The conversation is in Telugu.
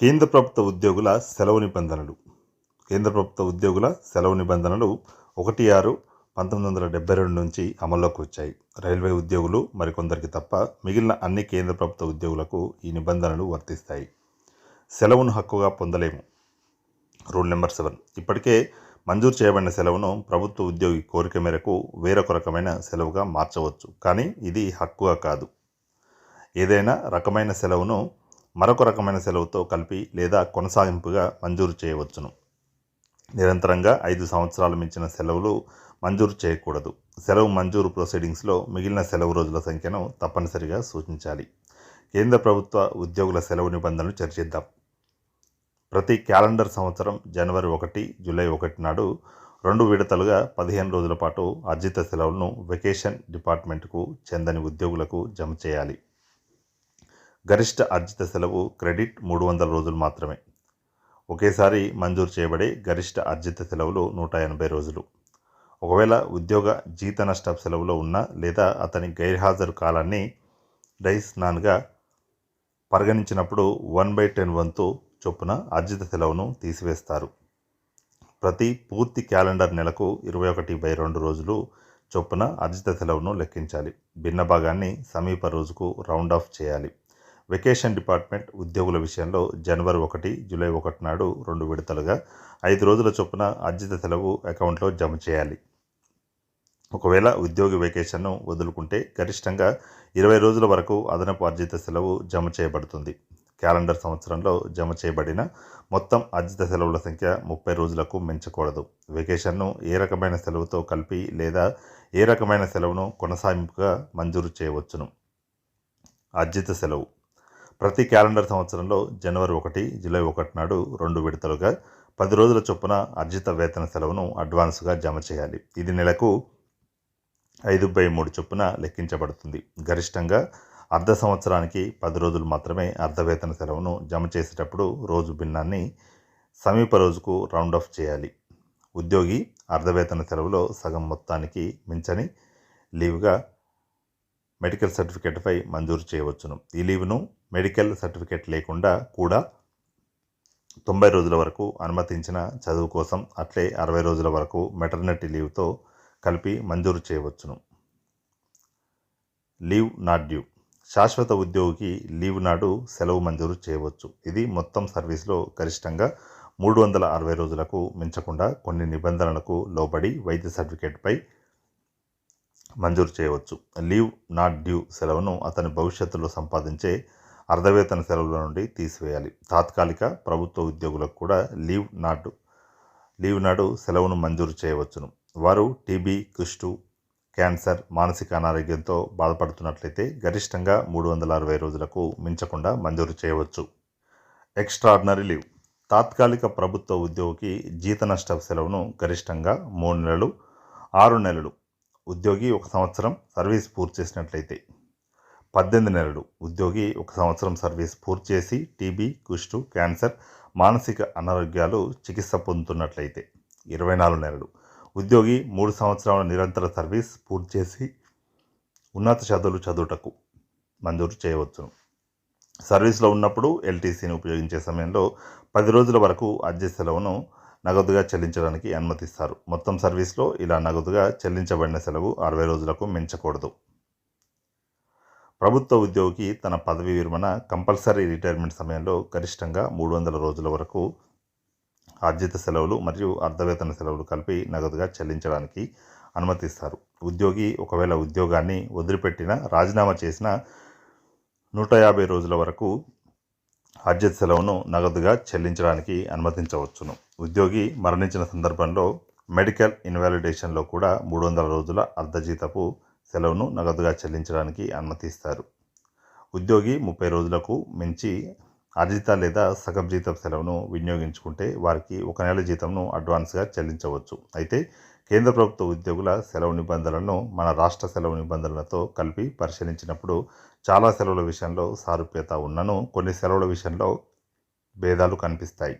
కేంద్ర ప్రభుత్వ ఉద్యోగుల సెలవు నిబంధనలు. కేంద్ర ప్రభుత్వ ఉద్యోగుల సెలవు నిబంధనలు ఒకటి ఆరు పంతొమ్మిది వందల డెబ్బై రెండు నుంచి అమల్లోకి వచ్చాయి. రైల్వే ఉద్యోగులు మరికొందరికి తప్ప మిగిలిన అన్ని కేంద్ర ప్రభుత్వ ఉద్యోగులకు ఈ నిబంధనలు వర్తిస్తాయి. సెలవును హక్కుగా పొందలేము. Rule number seven. ఇప్పటికే మంజూరు చేయబడిన సెలవును ప్రభుత్వ ఉద్యోగి కోరిక మేరకు వేరొక రకమైన సెలవుగా మార్చవచ్చు. కానీ ఇది హక్కుగా కాదు. ఏదైనా రకమైన సెలవును మరొక రకమైన సెలవుతో కలిపి లేదా కొనసాగింపుగా మంజూరు చేయవచ్చును. నిరంతరంగా ఐదు సంవత్సరాలు మించిన సెలవులు మంజూరు చేయకూడదు. సెలవు మంజూరు ప్రొసీడింగ్స్లో మిగిలిన సెలవు రోజుల సంఖ్యను తప్పనిసరిగా సూచించాలి. కేంద్ర ప్రభుత్వ ఉద్యోగుల సెలవు నిబంధనలు చర్చిద్దాం. ప్రతి క్యాలెండర్ సంవత్సరం జనవరి ఒకటి జూలై ఒకటి నాడు రెండు విడతలుగా పదిహేను రోజుల పాటు అర్జిత సెలవులను వెకేషన్ డిపార్ట్మెంట్కు చెందని ఉద్యోగులకు జమ చేయాలి. గరిష్ట అర్జిత సెలవు క్రెడిట్ మూడు వందల రోజులు మాత్రమే. ఒకేసారి మంజూరు చేయబడే గరిష్ట అర్జిత సెలవులు నూట ఎనభై రోజులు. ఒకవేళ ఉద్యోగ జీత నష్ట సెలవులో ఉన్న లేదా అతని గైర్హాజరు కాలాన్ని డైస్ నాన్గా పరిగణించినప్పుడు వన్ బై టెన్ వంతు చొప్పున అర్జిత సెలవును తీసివేస్తారు. ప్రతి పూర్తి క్యాలెండర్ నెలకు ఇరవై ఒకటి బై రెండు రోజులు చొప్పున అర్జిత సెలవును లెక్కించాలి. భిన్న భాగాన్ని సమీప రోజుకు రౌండ్ ఆఫ్ చేయాలి. వెకేషన్ డిపార్ట్మెంట్ ఉద్యోగుల విషయంలో జనవరి ఒకటి జూలై ఒకటి నాడు రెండు విడతలుగా ఐదు రోజుల చొప్పున అర్జిత సెలవు అకౌంట్లో జమ చేయాలి. ఒకవేళ ఉద్యోగి వెకేషన్ను వదులుకుంటే గరిష్టంగా ఇరవై రోజుల వరకు అదనపు అర్జిత సెలవు జమ చేయబడుతుంది. క్యాలెండర్ సంవత్సరంలో జమ చేయబడిన మొత్తం అర్జిత సెలవుల సంఖ్య ముప్పై రోజులకు మించకూడదు. వెకేషన్ను ఏ రకమైన సెలవుతో కలిపి లేదా ఏ రకమైన సెలవును కొనసాగింపుగా మంజూరు చేయవచ్చును. అర్జిత సెలవు ప్రతి క్యాలెండర్ సంవత్సరంలో జనవరి ఒకటి జూలై ఒకటి నాడు రెండు విడతలుగా పది రోజుల చొప్పున అర్జిత వేతన సెలవును అడ్వాన్స్గా జమ చేయాలి. ఇది నెలకు ఐదు బై మూడు చొప్పున లెక్కించబడుతుంది. గరిష్టంగా అర్ధ సంవత్సరానికి పది రోజులు మాత్రమే అర్ధవేతన సెలవును జమ చేసేటప్పుడు రోజు భిన్నాన్ని సమీప రోజుకు రౌండ్ ఆఫ్ చేయాలి. ఉద్యోగి అర్ధవేతన సెలవులో సగం మొత్తానికి మించని లీవ్గా మెడికల్ సర్టిఫికేట్పై మంజూరు చేయవచ్చును. ఈ లీవ్ను మెడికల్ సర్టిఫికేట్ లేకుండా కూడా తొంభై రోజుల వరకు అనుమతించిన చదువు కోసం అట్లే అరవై రోజుల వరకు మెటర్నిటీ లీవ్తో కలిపి మంజూరు చేయవచ్చును. లీవ్ నాట్ డ్యూ శాశ్వత ఉద్యోగికి లీవ్ నాడు సెలవు మంజూరు చేయవచ్చు. ఇది మొత్తం సర్వీస్లో గరిష్టంగా మూడు వందల అరవై రోజులకు మించకుండా కొన్ని నిబంధనలకు లోబడి వైద్య సర్టిఫికేట్పై మంజూరు చేయవచ్చు. లీవ్ నాట్ డ్యూ సెలవును అతని భవిష్యత్తులో సంపాదించే అర్ధవేతన సెలవుల నుండి తీసివేయాలి. తాత్కాలిక ప్రభుత్వ ఉద్యోగులకు కూడా లీవ్ నాడు లీవ్ నాడు సెలవును మంజూరు చేయవచ్చును. వారు టీబీ కుష్టు క్యాన్సర్ మానసిక అనారోగ్యంతో బాధపడుతున్నట్లయితే గరిష్టంగా మూడు వందల అరవై రోజులకు మించకుండా మంజూరు చేయవచ్చు. Extraordinary leave. తాత్కాలిక ప్రభుత్వ ఉద్యోగికి జీత నష్ట సెలవును గరిష్టంగా మూడు నెలలు ఆరు నెలలు. ఉద్యోగి ఒక సంవత్సరం సర్వీస్ పూర్తి చేసినట్లయితే పద్దెనిమిది నెలలు ఉద్యోగి ఒక సంవత్సరం సర్వీస్ పూర్తి చేసి టీబీ కుష్టు క్యాన్సర్ మానసిక అనారోగ్యాలు చికిత్స పొందుతున్నట్లయితే ఇరవై నాలుగు నెలలు. ఉద్యోగి మూడు సంవత్సరాల నిరంతర సర్వీస్ పూర్తి చేసి ఉన్నత చదువులు చదువుటకు మంజూరు చేయవచ్చును. సర్వీస్లో ఉన్నప్పుడు ఎల్టీసీని ఉపయోగించే సమయంలో పది రోజుల వరకు అద్దె సెలవును నగదుగా చెల్లించడానికి అనుమతిస్తారు. మొత్తం సర్వీస్లో ఇలా నగదుగా చెల్లించబడిన సెలవు అరవై రోజులకు మించకూడదు. ప్రభుత్వ ఉద్యోగికి తన పదవి విరమణ కంపల్సరీ రిటైర్మెంట్ సమయంలో గరిష్టంగా మూడు వందల రోజుల వరకు ఆర్జిత సెలవులు మరియు అర్ధవేతన సెలవులు కలిపి నగదుగా చెల్లించడానికి అనుమతిస్తారు. ఉద్యోగి ఒకవేళ ఉద్యోగాన్ని వదిలిపెట్టిన రాజీనామా చేసిన నూట యాభై రోజుల వరకు ఆర్జిత సెలవును నగదుగా చెల్లించడానికి అనుమతించవచ్చును. ఉద్యోగి మరణించిన సందర్భంలో మెడికల్ ఇన్వాలిడేషన్లో కూడా మూడు వందల రోజుల అర్ధజీతపు సెలవును నగదుగా చెల్లించడానికి అనుమతిస్తారు. ఉద్యోగి ముప్పై రోజులకు మించి అర్జిత లేదా సగం జీతం సెలవును వినియోగించుకుంటే వారికి ఒక నెల జీతంను అడ్వాన్స్గా చెల్లించవచ్చు. అయితే కేంద్ర ప్రభుత్వ ఉద్యోగుల సెలవు నిబంధనలను మన రాష్ట్ర సెలవు నిబంధనలతో కలిపి పరిశీలించినప్పుడు చాలా సెలవుల విషయంలో సారూప్యత ఉన్నను కొన్ని సెలవుల విషయంలో భేదాలు కనిపిస్తాయి.